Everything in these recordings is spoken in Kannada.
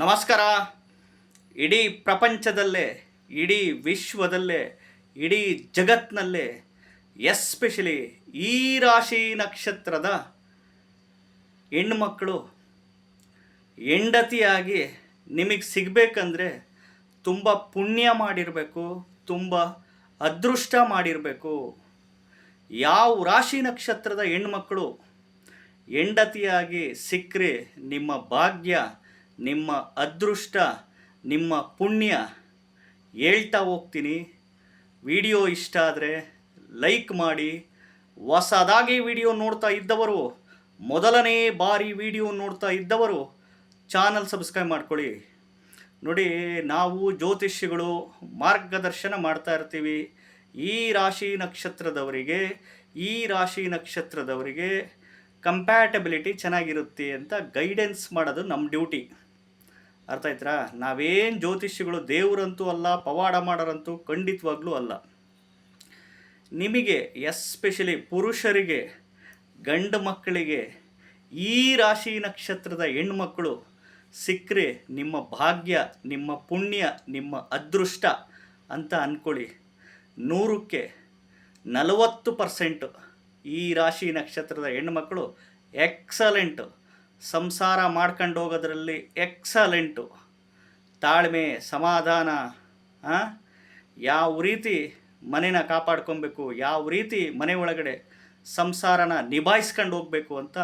ನಮಸ್ಕಾರ. ಇಡೀ ಪ್ರಪಂಚದಲ್ಲೇ, ಇಡೀ ವಿಶ್ವದಲ್ಲೇ, ಇಡೀ ಜಗತ್ತಿನಲ್ಲೇ ಎಸ್ಪೆಷಲಿ ಈ ರಾಶಿ ನಕ್ಷತ್ರದ ಹೆಣ್ಮಕ್ಕಳು ಹೆಂಡತಿಯಾಗಿ ನಿಮಗೆ ಸಿಗಬೇಕಂದ್ರೆ ತುಂಬ ಪುಣ್ಯ ಮಾಡಿರಬೇಕು, ತುಂಬ ಅದೃಷ್ಟ ಮಾಡಿರಬೇಕು. ಯಾವ ರಾಶಿ ನಕ್ಷತ್ರದ ಹೆಣ್ಮಕ್ಕಳು ಹೆಂಡತಿಯಾಗಿ ಸಿಕ್ಕರೆ ನಿಮ್ಮ ಭಾಗ್ಯ ನಿಮ್ಮ ಅದೃಷ್ಟ, ನಿಮ್ಮ ಪುಣ್ಯ ಹೇಳ್ತಾ ಹೋಗ್ತೀನಿ. ವಿಡಿಯೋ ಇಷ್ಟ ಆದರೆ ಲೈಕ್ ಮಾಡಿ. ಹೊಸದಾಗಿ ವಿಡಿಯೋ ನೋಡ್ತಾ ಇದ್ದವರು, ಮೊದಲನೇ ಬಾರಿ ವಿಡಿಯೋ ನೋಡ್ತಾ ಇದ್ದವರು ಚಾನಲ್ ಸಬ್ಸ್ಕ್ರೈಬ್ ಮಾಡ್ಕೊಳ್ಳಿ. ನೋಡಿ, ನಾವು ಜ್ಯೋತಿಷ್ಯಗಳು ಮಾರ್ಗದರ್ಶನ ಮಾಡ್ತಾ ಇರ್ತೀವಿ. ಈ ರಾಶಿ ನಕ್ಷತ್ರದವರಿಗೆ, ಈ ರಾಶಿ ನಕ್ಷತ್ರದವರಿಗೆ ಕಂಪ್ಯಾಟಬಿಲಿಟಿ ಚೆನ್ನಾಗಿರುತ್ತೆ ಅಂತ ಗೈಡೆನ್ಸ್ ಮಾಡೋದು ನಮ್ಮ ಡ್ಯೂಟಿ ಅರ್ಥ ಆಯ್ತಾ ನಾವೇನು ಜ್ಯೋತಿಷಿಗಳು ದೇವರಂತೂ ಅಲ್ಲ, ಪವಾಡ ಮಾಡೋರಂತೂ ಖಂಡಿತವಾಗ್ಲೂ ಅಲ್ಲ. ನಿಮಗೆ ಎಸ್ಪೆಷಲಿ ಪುರುಷರಿಗೆ, ಗಂಡು ಮಕ್ಕಳಿಗೆ, ಈ ರಾಶಿ ನಕ್ಷತ್ರದ ಹೆಣ್ಮಕ್ಕಳು ಸಿಕ್ಕರೆ ನಿಮ್ಮ ಭಾಗ್ಯ, ನಿಮ್ಮ ಪುಣ್ಯ, ನಿಮ್ಮ ಅದೃಷ್ಟ ಅಂತ ಅಂದ್ಕೊಳ್ಳಿ ನೂರಕ್ಕೆ ನಲವತ್ತು ಪರ್ಸೆಂಟು ಈ ರಾಶಿ ನಕ್ಷತ್ರದ ಹೆಣ್ಮಕ್ಕಳು ಎಕ್ಸಲೆಂಟು. ಸಂಸಾರ ಮಾಡ್ಕೊಂಡು ಹೋಗೋದ್ರಲ್ಲಿ ಎಕ್ಸಲೆಂಟು ತಾಳ್ಮೆ, ಸಮಾಧಾನ? ಯಾವ ರೀತಿ ಮನೇನ ಕಾಪಾಡ್ಕೊಬೇಕು, ಯಾವ ರೀತಿ ಮನೆ ಒಳಗಡೆ ಸಂಸಾರನ ನಿಭಾಯಿಸ್ಕೊಂಡು ಹೋಗಬೇಕು ಅಂತ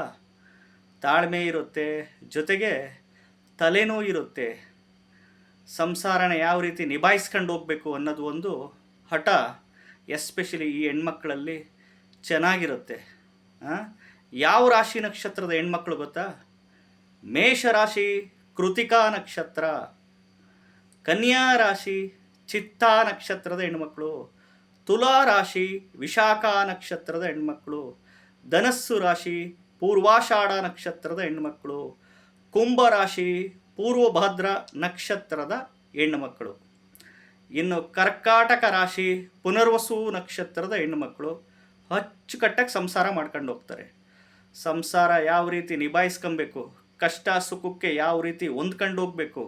ತಾಳ್ಮೆ ಇರುತ್ತೆ ಜೊತೆಗೆ ತಲೆನೂ ಇರುತ್ತೆ ಸಂಸಾರನ ಯಾವ ರೀತಿ ನಿಭಾಯಿಸ್ಕೊಂಡು ಹೋಗಬೇಕು ಅನ್ನೋದು ಒಂದು ಹಠ, ಎಸ್ಪೆಷಲಿ ಈ ಹೆಣ್ಮಕ್ಳಲ್ಲಿ ಚೆನ್ನಾಗಿರುತ್ತೆ? ಯಾವ ರಾಶಿ ನಕ್ಷತ್ರದ ಹೆಣ್ಮಕ್ಳು ಗೊತ್ತಾ? ಮೇಷರಾಶಿ ಕೃತಿಕಾ ನಕ್ಷತ್ರ, ಕನ್ಯಾ ರಾಶಿ, ಚಿತ್ತಾ ನಕ್ಷತ್ರದ ಹೆಣ್ಮಕ್ಳು, ತುಲಾ ರಾಶಿ, ವಿಶಾಖಾ ನಕ್ಷತ್ರದ ಹೆಣ್ಮಕ್ಳು, ಧನಸ್ಸು ರಾಶಿ, ಪೂರ್ವಾಷಾಢ ನಕ್ಷತ್ರದ ಹೆಣ್ಮಕ್ಳು, ಕುಂಭ ರಾಶಿ, ಪೂರ್ವಭದ್ರ ನಕ್ಷತ್ರದ ಹೆಣ್ಣುಮಕ್ಕಳು ಇನ್ನು ಕರ್ಕಾಟಕ ರಾಶಿ, ಪುನರ್ವಸು ನಕ್ಷತ್ರದ ಹೆಣ್ಣುಮಕ್ಕಳು ಅಚ್ಚುಕಟ್ಟಾಗಿ ಸಂಸಾರ ಮಾಡ್ಕೊಂಡು ಹೋಗ್ತಾರೆ. ಸಂಸಾರ ಯಾವ ರೀತಿ ನಿಭಾಯಿಸ್ಕೊಬೇಕು, ಕಷ್ಟ ಸುಖಕ್ಕೆ ಯಾವ ರೀತಿ ಹೊಂದ್ಕೊಂಡು ಹೋಗಬೇಕು,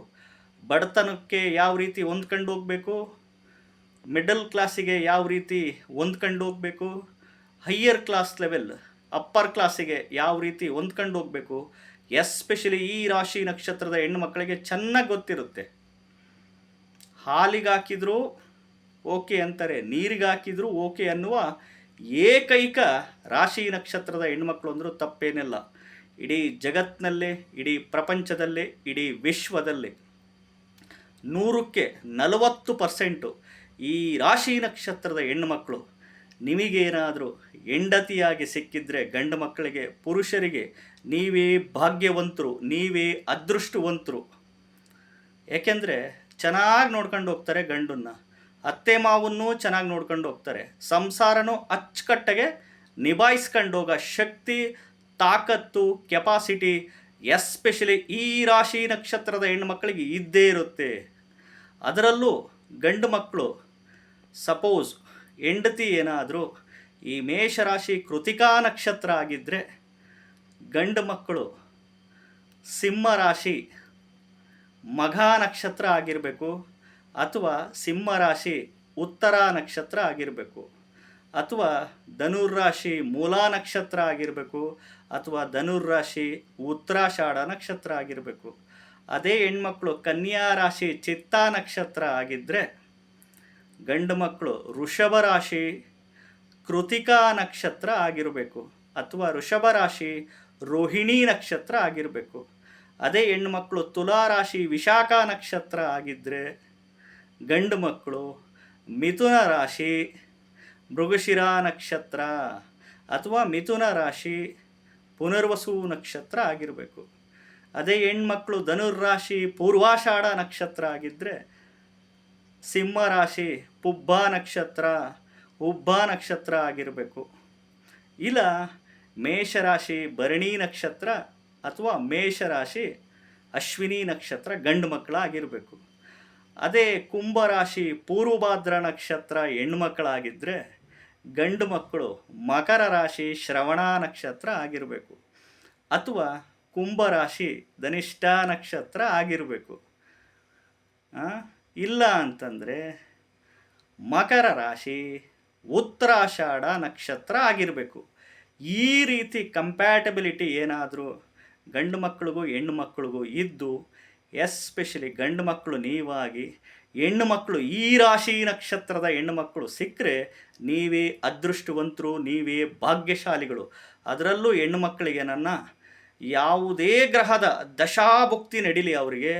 ಬಡತನಕ್ಕೆ ಯಾವ ರೀತಿ ಹೊಂದ್ಕೊಂಡು ಹೋಗಬೇಕು ಮಿಡಲ್ ಕ್ಲಾಸಿಗೆ ಯಾವ ರೀತಿ ಹೊಂದ್ಕೊಂಡು ಹೋಗಬೇಕು ಹೈಯರ್ ಕ್ಲಾಸ್ ಲೆವೆಲ್ ಅಪ್ಪರ್ ಕ್ಲಾಸಿಗೆ ಯಾವ ರೀತಿ ಹೊಂದ್ಕೊಂಡು ಹೋಗಬೇಕು ಎಸ್ಪೆಷಲಿ ಈ ರಾಶಿ ನಕ್ಷತ್ರದ ಹೆಣ್ಣು ಮಕ್ಕಳಿಗೆ ಚೆನ್ನಾಗಿ ಗೊತ್ತಿರುತ್ತೆ. ಹಾಲಿಗಾಕಿದ್ರು ಓಕೆ ಅಂತಾರೆ ನೀರಿಗೆ ಹಾಕಿದ್ರು ಓಕೆ ಅನ್ನುವ ಏಕೈಕ ರಾಶಿ ನಕ್ಷತ್ರದ ಹೆಣ್ಮಕ್ಳು ಅಂದರೂ ತಪ್ಪೇನಿಲ್ಲ. ಇಡೀ ಜಗತ್ತಿನಲ್ಲೇ ಇಡೀ ಪ್ರಪಂಚದಲ್ಲೇ, ಇಡೀ ವಿಶ್ವದಲ್ಲಿ ನೂರಕ್ಕೆ ನಲವತ್ತು ಪರ್ಸೆಂಟು ಈ ರಾಶಿ ನಕ್ಷತ್ರದ ಹೆಣ್ಣುಮಕ್ಕಳು ನಿಮಗೇನಾದರೂ ಹೆಂಡತಿಯಾಗಿ ಸಿಕ್ಕಿದ್ರೆ ಗಂಡು ಮಕ್ಕಳಿಗೆ, ಪುರುಷರಿಗೆ ನೀವೇ ಭಾಗ್ಯವಂತರು, ನೀವೇ ಅದೃಷ್ಟವಂತರು. ಏಕೆಂದರೆ ಚೆನ್ನಾಗಿ ನೋಡ್ಕೊಂಡು ಹೋಗ್ತಾರೆ ಗಂಡನ್ನ. ಅತ್ತೆ ಮಾವನ್ನೂ ಚೆನ್ನಾಗಿ ನೋಡ್ಕೊಂಡು ಹೋಗ್ತಾರೆ. ಸಂಸಾರನೂ ಅಚ್ಚುಕಟ್ಟಾಗೆ ನಿಭಾಯಿಸ್ಕೊಂಡು ಹೋಗೋ ಶಕ್ತಿ, ತಾಕತ್ತು ಕೆಪಾಸಿಟಿ ಎಸ್ಪೆಷಲಿ ಈ ರಾಶಿ ನಕ್ಷತ್ರದ ಹೆಣ್ಣುಮಕ್ಕಳಿಗೆ ಇದ್ದೇ ಇರುತ್ತೆ. ಅದರಲ್ಲೂ ಗಂಡು ಮಕ್ಕಳು ಸಪೋಸ್ ಹೆಂಡತಿ ಏನಾದರೂ ಈ ಮೇಷರಾಶಿ ಕೃತಿಕಾ ನಕ್ಷತ್ರ ಆಗಿದ್ದರೆ ಗಂಡು ಮಕ್ಕಳು ಸಿಂಹ ರಾಶಿ ಮಘ ನಕ್ಷತ್ರ ಆಗಿರಬೇಕು. ಅಥವಾ ಸಿಂಹರಾಶಿ ಉತ್ತರ ನಕ್ಷತ್ರ ಆಗಿರಬೇಕು. ಅಥವಾ ಧನುರ್ರಾಶಿ ಮೂಲಾ ನಕ್ಷತ್ರ ಆಗಿರಬೇಕು. ಅಥವಾ ಧನುರ್ರಾಶಿ ಉತ್ತರಾಷಾಢ ನಕ್ಷತ್ರ ಆಗಿರಬೇಕು. ಅದೇ ಹೆಣ್ಮಕ್ಳು ಕನ್ಯಾ ರಾಶಿ ಚಿತ್ತಾ ನಕ್ಷತ್ರ ಆಗಿದ್ದರೆ ಗಂಡು ಮಕ್ಕಳು ಋಷಭ ರಾಶಿ ಕೃತಿಕಾ ನಕ್ಷತ್ರ ಆಗಿರಬೇಕು. ಅಥವಾ ಋಷಭ ರಾಶಿ ರೋಹಿಣಿ ನಕ್ಷತ್ರ ಆಗಿರಬೇಕು. ಅದೇ ಹೆಣ್ಮಕ್ಳು ತುಲಾ ರಾಶಿ ವಿಶಾಖ ನಕ್ಷತ್ರ ಆಗಿದ್ದರೆ ಗಂಡು ಮಕ್ಕಳು, ಮಿಥುನ ರಾಶಿ, ಮೃಗಶಿರ ನಕ್ಷತ್ರ ಅಥವಾ ಮಿಥುನ ರಾಶಿ, ಪುನರ್ವಸು ನಕ್ಷತ್ರ ಆಗಿರಬೇಕು. ಅದೇ ಹೆಣ್ಮಕ್ಳು ಧನುರ್ರಾಶಿ ಪೂರ್ವಾಷಾಢ ನಕ್ಷತ್ರ ಆಗಿದ್ದರೆ ಸಿಂಹ ರಾಶಿ, ಪುಬ್ಬ ನಕ್ಷತ್ರ, ಉಬ್ಬ ನಕ್ಷತ್ರ ಆಗಿರಬೇಕು. ಇಲ್ಲ ಮೇಷರಾಶಿ ಭರಣಿ ನಕ್ಷತ್ರ ಅಥವಾ ಮೇಷರಾಶಿ ಅಶ್ವಿನಿ ನಕ್ಷತ್ರ ಗಂಡು ಮಕ್ಕಳಾಗಿರಬೇಕು. ಅದೇ ಕುಂಭರಾಶಿ ಪೂರ್ವಭಾದ್ರ ನಕ್ಷತ್ರ ಹೆಣ್ಮಕ್ಕಳಾಗಿದ್ದರೆ ಗಂಡು ಮಕ್ಕಳು ಮಕರ ರಾಶಿ ಶ್ರವಣ ನಕ್ಷತ್ರ ಆಗಿರಬೇಕು. ಅಥವಾ ಕುಂಭರಾಶಿ ಧನಿಷ್ಠ ನಕ್ಷತ್ರ ಆಗಿರಬೇಕು. ಇಲ್ಲ ಅಂತಂದರೆ ಮಕರ ರಾಶಿ ಉತ್ತರಾಷಾಢ ನಕ್ಷತ್ರ ಆಗಿರಬೇಕು. ಈ ರೀತಿ ಕಂಪ್ಯಾಟಬಿಲಿಟಿ ಏನಾದರೂ ಗಂಡು ಮಕ್ಕಳಿಗೂ ಹೆಣ್ಣು ಮಕ್ಕಳಿಗೂ ಇದ್ದು ಎಸ್ಪೆಷಲಿ ಗಂಡು ಮಕ್ಕಳು ನೀವಾಗಿ, ಹೆಣ್ಣು ಮಕ್ಕಳು ಈ ರಾಶಿ ನಕ್ಷತ್ರದ ಹೆಣ್ಣು ಮಕ್ಕಳು ಸಿಕ್ಕರೆ ನೀವೇ ಅದೃಷ್ಟವಂತರು, ನೀವೇ ಭಾಗ್ಯಶಾಲಿಗಳು. ಅದರಲ್ಲೂ ಹೆಣ್ಣು ಮಕ್ಕಳಿಗೆ ನನ್ನ ಯಾವುದೇ ಗ್ರಹದ ದಶಾಭುಕ್ತಿ ನಡೀಲಿ ಅವರಿಗೆ.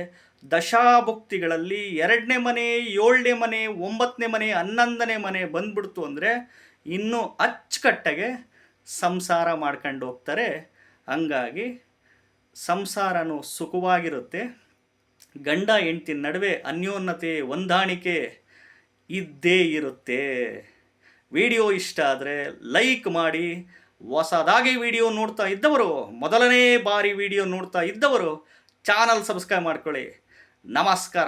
ದಶಾಭುಕ್ತಿಗಳಲ್ಲಿ ಎರಡನೇ ಮನೆ, ಏಳನೇ ಮನೆ, ಒಂಬತ್ತನೇ ಮನೆ, ಹನ್ನೊಂದನೇ ಮನೆ ಬಂದ್ಬಿಡ್ತು ಅಂದರೆ ಇನ್ನೂ ಅಚ್ಚುಕಟ್ಟಾಗೆ ಸಂಸಾರ ಮಾಡ್ಕೊಂಡು ಹೋಗ್ತಾರೆ. ಹಂಗಾಗಿ ಸಂಸಾರನೂ ಸುಖವಾಗಿರುತ್ತೆ. ಗಂಡ ಹೆಂಡತಿ ನಡುವೆ ಅನ್ಯೋನ್ಯತೆ, ಹೊಂದಾಣಿಕೆ ಇದ್ದೇ ಇರುತ್ತೆ. ವಿಡಿಯೋ ಇಷ್ಟ ಆದರೆ ಲೈಕ್ ಮಾಡಿ. ಹೊಸದಾಗಿ ವಿಡಿಯೋ ನೋಡ್ತಾ ಇದ್ದವರು, ಮೊದಲನೇ ಬಾರಿ ವಿಡಿಯೋ ನೋಡ್ತಾ ಇದ್ದವರು, ಚಾನಲ್ ಸಬ್ಸ್ಕ್ರೈಬ್ ಮಾಡ್ಕೊಳ್ಳಿ. ನಮಸ್ಕಾರ.